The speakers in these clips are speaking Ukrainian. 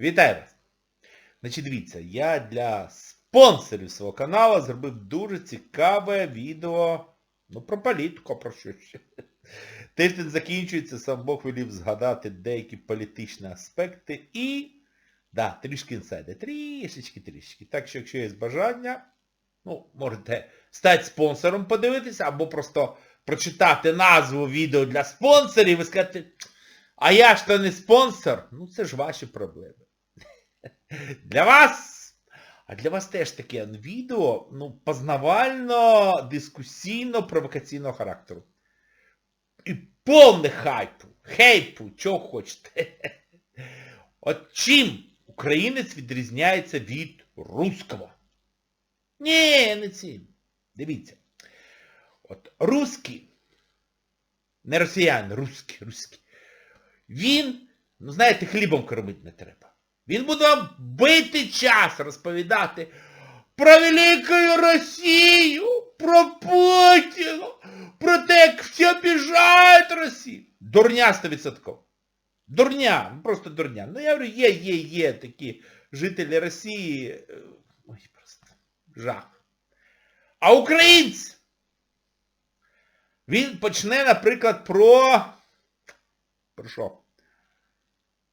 Вітаю вас! Значить, дивіться, я для спонсорів свого каналу зробив дуже цікаве відео, ну, про політику, про що ще. Тиждень закінчується, сам Бог велів згадати деякі політичні аспекти і, да, трішки інсайди, трішечки, трішечки. Так що, якщо є бажання, ну, можете стати спонсором, подивитися, або просто прочитати назву відео для спонсорів і сказати, а я ж то не спонсор. Ну це ж ваші проблеми. Для вас, а для вас теж таке відео, ну, познавально, дискусійно, провокаційного характеру. І повне хайпу, хейпу, чого хочете. От чим українець відрізняється від русского? Ні, не цим. Дивіться. От русський, не росіян, русський, русський, він, ну знаєте, хлібом кормити не треба. Він буде вам бити час розповідати про велику Росію, про Путіна, про те, як всі обіжають Росію. Дурня 100%. Дурня, просто дурня. Ну я говорю, є, є, є такі жителі Росії. е, Ой, просто жах. А українці? Він почне, наприклад, про... Про що?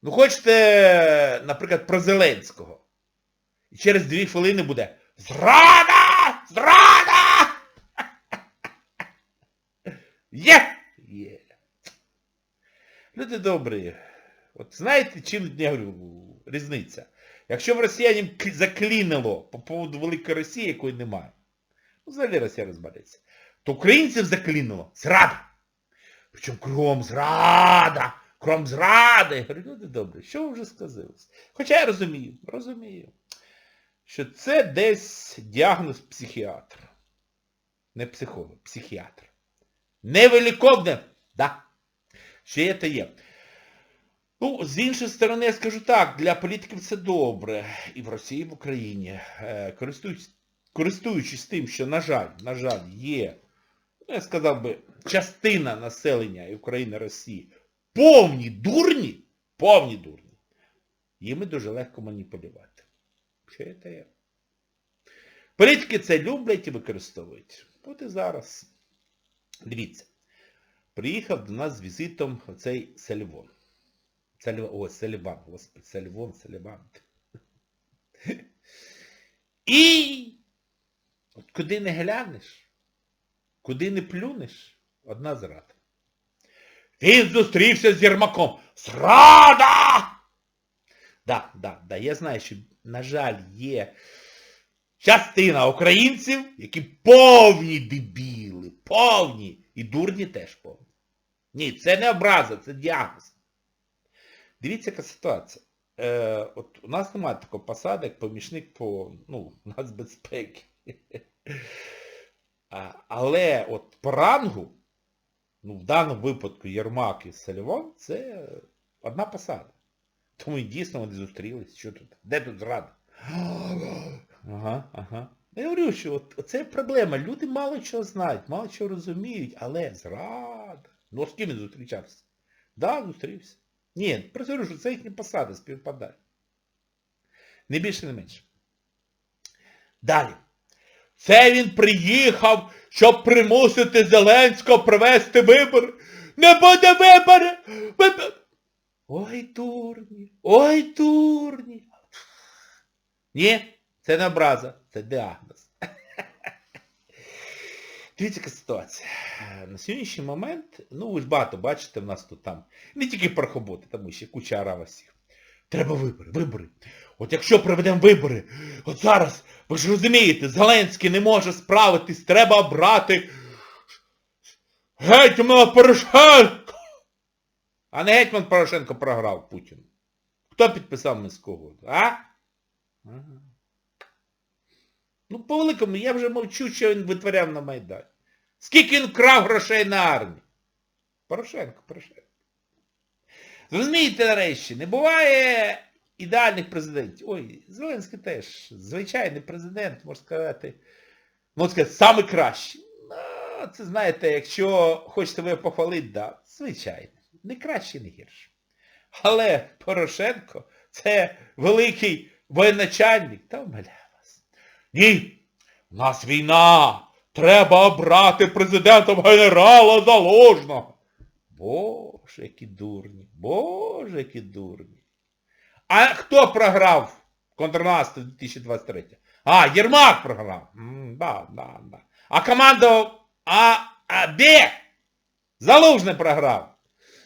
Ну хочете, наприклад, про Зеленського. І через дві хвилини буде Зрада! Зрада! Є! Є. Люди добрі. От знаєте, чим я говорю, різниця? Якщо в росіянів к- заклінило по поводу Великої Росії, якої немає, ну взагалі Росія розбереться, то українців заклінило зрада. Причому кругом зрада, кругом зради. Я говорю, люди добрі, що вже сказали? Хоча я розумію, розумію, що це десь діагноз психіатр. Не психолог, психіатр. Невеликовне, да. Ще та є. Ну, з іншої сторони, я скажу так, для політиків це добре. І в Росії, і в Україні. Е, Користуючись, користуючись тим, що, на жаль, на жаль, є, ну, я сказав би, частина населення і України, Росії повні дурні, повні дурні, їми дуже легко маніпулювати. Що є. Політики це люблять і використовують. От і зараз. Дивіться. Приїхав до нас з візитом оцей Сальвон. Сальвон, о, Саліван, господи, Сальвон, Саліван. І от куди не глянеш, куди не плюнеш, одна зрада. Він зустрівся з Єрмаком. Зрада! Да, да, да, я знаю, що, на жаль, є частина українців, які повні дебіли, повні. І дурні теж повні. Ні, це не образа, це діагноз. Дивіться, яка ситуація. Е, от у нас немає такого посади, як помічник по ну, нацбезпеки. Але от по рангу, ну в даному випадку Єрмак і Салівон, це одна посада. Тому і дійсно вони зустрілись. Що тут? Де тут зрада? Ага, ага. Я говорю, що це проблема. Люди мало чого знають, мало чого розуміють, але зрада. Ну з ким він зустрічався? Да, зустрівся. Ні, просто що це їхні посади співпадають. Не більше, не менше. Далі. Це він приїхав, щоб примусити Зеленського провести вибори. Не буде вибори! Вибори! Ой, дурні, ой, дурні. Ні, це не образа, це діагноз. Дивіться, яка ситуація. На сьогоднішній момент, ну ви ж багато бачите, в нас тут там, не тільки пархоботи, там ще куча аравасів. Треба вибори, вибори. От якщо проведемо вибори, от зараз, ви ж розумієте, Зеленський не може справитись, треба обрати гетьмана Порошенка. А не гетьман Порошенко програв Путіну. Хто підписав Минську угоду, а? Ну, по великому, я вже мовчу, що він витворяв на Майдані. Скільки він крав грошей на армію? Порошенко, Порошенко. Зрозумієте, нарешті, не буває ідеальних президентів. Ой, Зеленський теж звичайний президент, можна сказати, можна сказати, самий кращий. Ну, це знаєте, якщо хочете ви похвалити, да, звичайно. Не краще, не гірше. Але Порошенко Це великий воєначальник. Та вмоляю вас. Ні, у нас війна. Треба обрати президентом генерала Заложного. Боже, які дурні. Боже, які дурні. А хто програв контрнаступ 2023? А, Єрмак програв. Да, да, да. А команда А, а де? Залужний програв.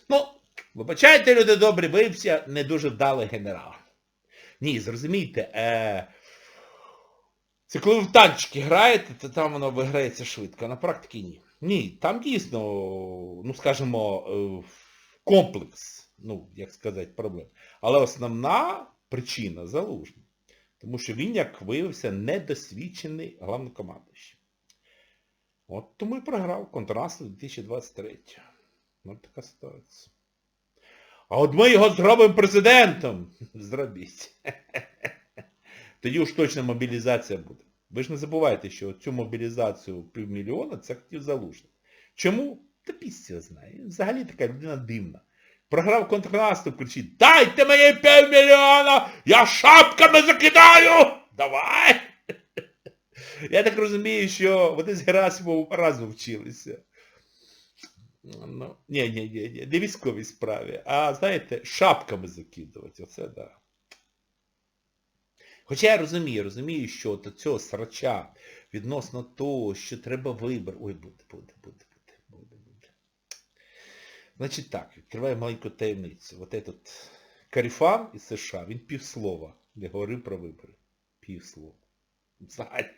Ну, вибачайте, люди добрі, виявився не дуже вдалий генерал. Ні, зрозумійте, е, це коли ви в танчики граєте, то там воно виграється швидко, на практиці ні. Ні, там дійсно, ну скажімо, е, комплекс, ну, як сказати, проблем. Але основна причина залужна. Тому що він, як виявився, недосвідчений головнокомандуючий. От тому і програв контрасту 2023. От така ситуація. А от ми його зробимо президентом. Зробіть. Тоді уж точно мобілізація буде. Ви ж не забувайте, що цю мобілізацію півмільйона це хотів залужний. Чому? Та пісня знає. Взагалі така людина дивна. Програв контрнаступ, кричить, дайте мені півмільйона, я шапками закидаю! Давай! Я так розумію, що вони з Герасимовим разом вчилися. Ну, ні, ні, ні, ні, не військовій справі, а, знаєте, шапками закидувати. Оце да. Хоча я розумію, розумію, що от цього срача відносно того, що треба вибір. Ой, буде, буде, буде. Значить так, відкриваю маленьку таємницю. От этот Каріфан із США, він півслова не говорив про вибори. Півслова. Взагалі.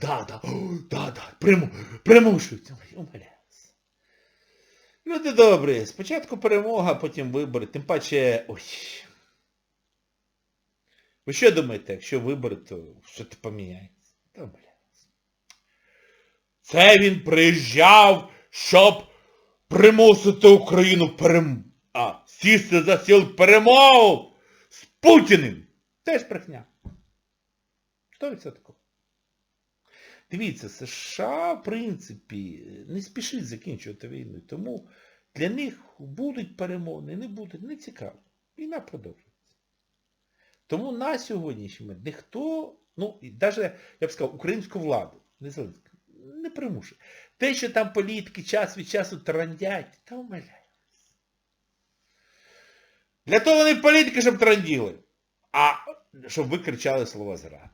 Да, да, о, да, да, приму, примушують. Люди добрі, спочатку перемога, потім вибори. Тим паче, ой. Ви що думаєте, якщо вибори, то що то поміняється? Та, умиляюсь. Це він приїжджав, щоб примусити Україну перем... а, сісти за стіл перемову з Путіним. Теж брехня. Що це такого? Дивіться, США, в принципі, не спішить закінчувати війну. Тому для них будуть перемовини, не будуть, не цікаво. Війна продовжується. Тому на сьогоднішній момент ніхто, ну, і навіть, я б сказав, українську владу, не не примушує. Те, що там політики час від часу трандять, та умиляю. Для того вони політики, щоб транділи, а щоб ви кричали слово зрада.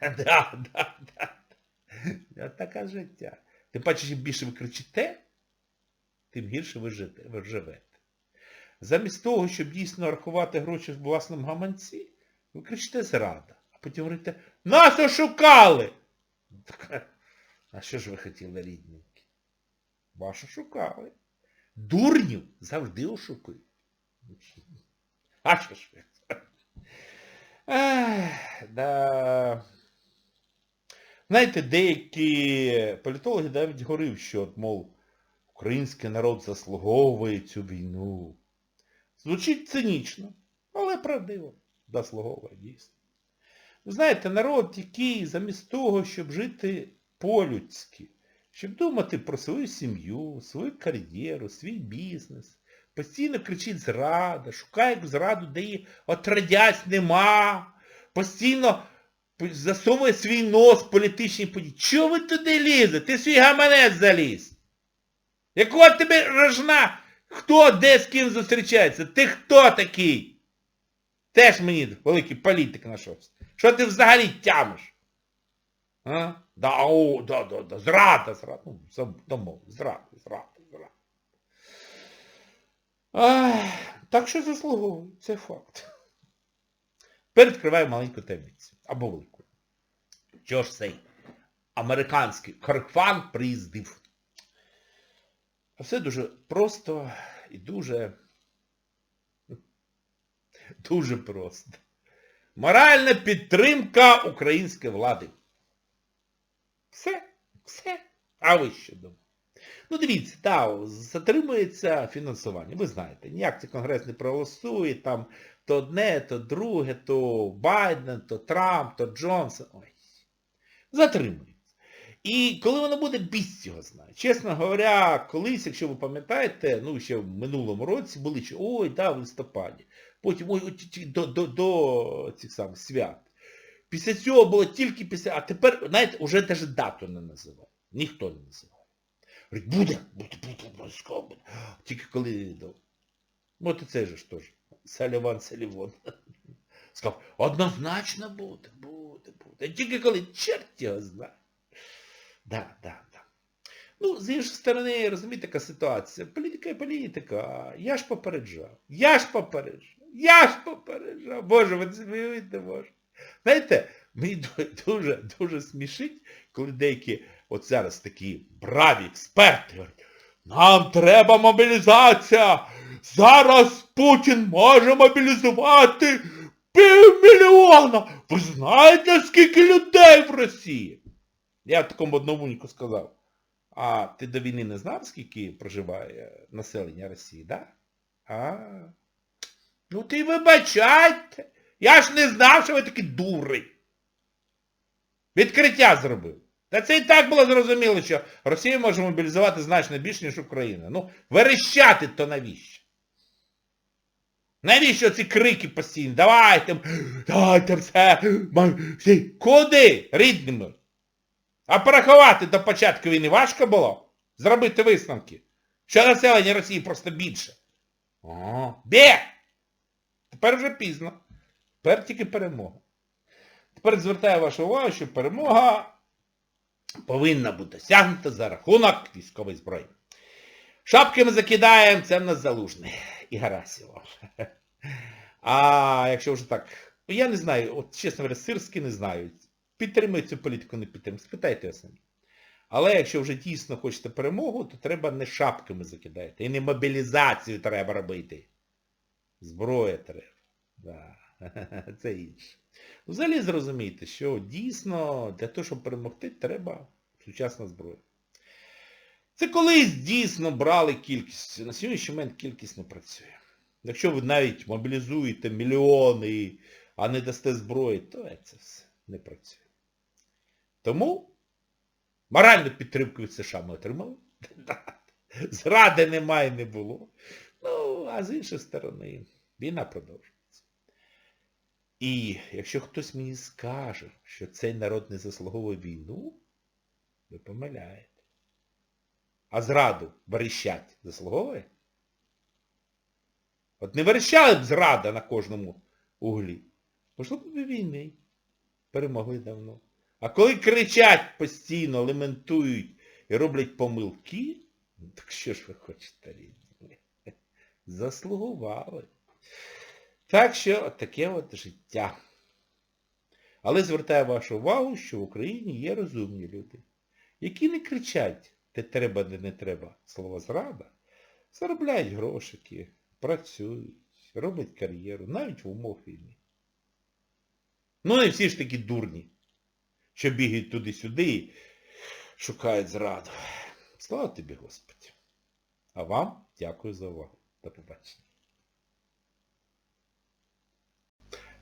Да, да, да. Таке життя. Тим паче, чим більше ви кричите, тим гірше ви живете. Замість того, щоб дійсно рахувати гроші в власному гаманці, ви кричите зрада. А потім говорите, нас ошукали! А що ж ви хотіли, рідненькі? Вас ошукали. Дурнів завжди ошукують. А що ж ви? Да. Знаєте, деякі політологи навіть говорив, що, от, мов, український народ заслуговує цю війну. Звучить цинічно, але правдиво. Заслуговує, дійсно. Знаєте, народ, який замість того, щоб жити по-людськи, щоб думати про свою сім'ю, свою кар'єру, свій бізнес, постійно кричить зрада, шукає зраду, де її отродясь нема, постійно засовує свій нос в політичні події. Чого ви туди лізете? Ти свій гаманець заліз. Якого тебе рожна? Хто де з ким зустрічається? Ти хто такий? Теж мені великий політик знайшовся. Що ти взагалі тямиш? А? Да, о, да, да, да, зрада, зрада. Ну, домов, зрада, зрада, зрада. Ах, так що заслуговує, це факт. Тепер відкриваю маленьку таємницю. Або велику. Що ж цей американський Карфан приїздив? Все дуже просто і дуже... Дуже просто. Моральна підтримка української влади. Все, все. А ви що думаєте? Ну дивіться, так, затримується фінансування. Ви знаєте, ніяк цей конгрес не проголосує, там то одне, то друге, то Байден, то Трамп, то Джонсон. Ой. Затримується. І коли воно буде, біс його знає. Чесно говоря, колись, якщо ви пам'ятаєте, ну ще в минулому році були, що ой, да, в листопаді. Потім ой, до, до, до цих самих свят. Після цього було тільки після, а тепер, знаєте, вже навіть дату не називає. Ніхто не називає. Говорить, буде, буде, буде, обов'язково буде. Тільки коли, ну, і це ж теж. Саліван Салівон. Сказав, однозначно буде, буде, буде. Тільки коли черт його знає. Да, да, да. Ну, з іншої сторони, розумієте, така ситуація. Політика і політика. Я ж попереджав. Я ж попереджав. Я ж попереджав. Боже, ви це не можете. Знаєте, мені дуже, дуже смішить, коли деякі от зараз такі браві експерти говорять, нам треба мобілізація. Зараз Путін може мобілізувати півмільйона. Ви знаєте, скільки людей в Росії? Я такому одному сказав. А ти до війни не знав, скільки проживає населення Росії, да? А. Ну ти вибачайте. Я ж не знав, що ви такі дури. Відкриття зробив. Та це і так було зрозуміло, що Росія може мобілізувати значно більше, ніж Україна. Ну, верещати то навіщо? Навіщо ці крики постійні? Давайте, давайте все, всі. Куди, рідними? А порахувати до початку війни важко було? Зробити висновки. Що населення Росії просто більше. О, бє! Тепер вже пізно. Тепер тільки перемога. Тепер звертаю вашу увагу, що перемога повинна бути досягнута за рахунок військової зброї. Шапки ми закидаємо, це в нас залужний. І Гарасіво. А якщо вже так, я не знаю, от чесно говоря, сирські не знаю. Підтримують цю політику, не підтримують. Спитайте його самі. Але якщо вже дійсно хочете перемогу, то треба не шапками закидати. І не мобілізацію треба робити. Зброя треба. Да. Це інше. Взагалі зрозумійте, що дійсно для того, щоб перемогти, треба сучасна зброя. Це колись дійсно брали кількість. На сьогоднішній момент кількість не працює. Якщо ви навіть мобілізуєте мільйони, а не дасте зброї, то це все не працює. Тому моральну підтримку від США ми отримали. Зради немає, не було. Ну, а з іншої сторони, війна продовжується. І якщо хтось мені скаже, що цей народ не заслуговує війну, ви помиляєте. А зраду верещать заслуговує? От не верещали б зрада на кожному углі. Можливо, б війни. Перемогли давно. А коли кричать постійно, лементують і роблять помилки, ну так що ж ви хочете, рідні? Заслугували. Так що от таке от життя. Але звертаю вашу увагу, що в Україні є розумні люди, які не кричать, де треба, де не треба, слово зрада, заробляють грошики, працюють, роблять кар'єру, навіть в умовах війни. Ну не всі ж такі дурні, що бігають туди-сюди і шукають зраду. Слава тобі, Господи. А вам дякую за увагу. До побачення.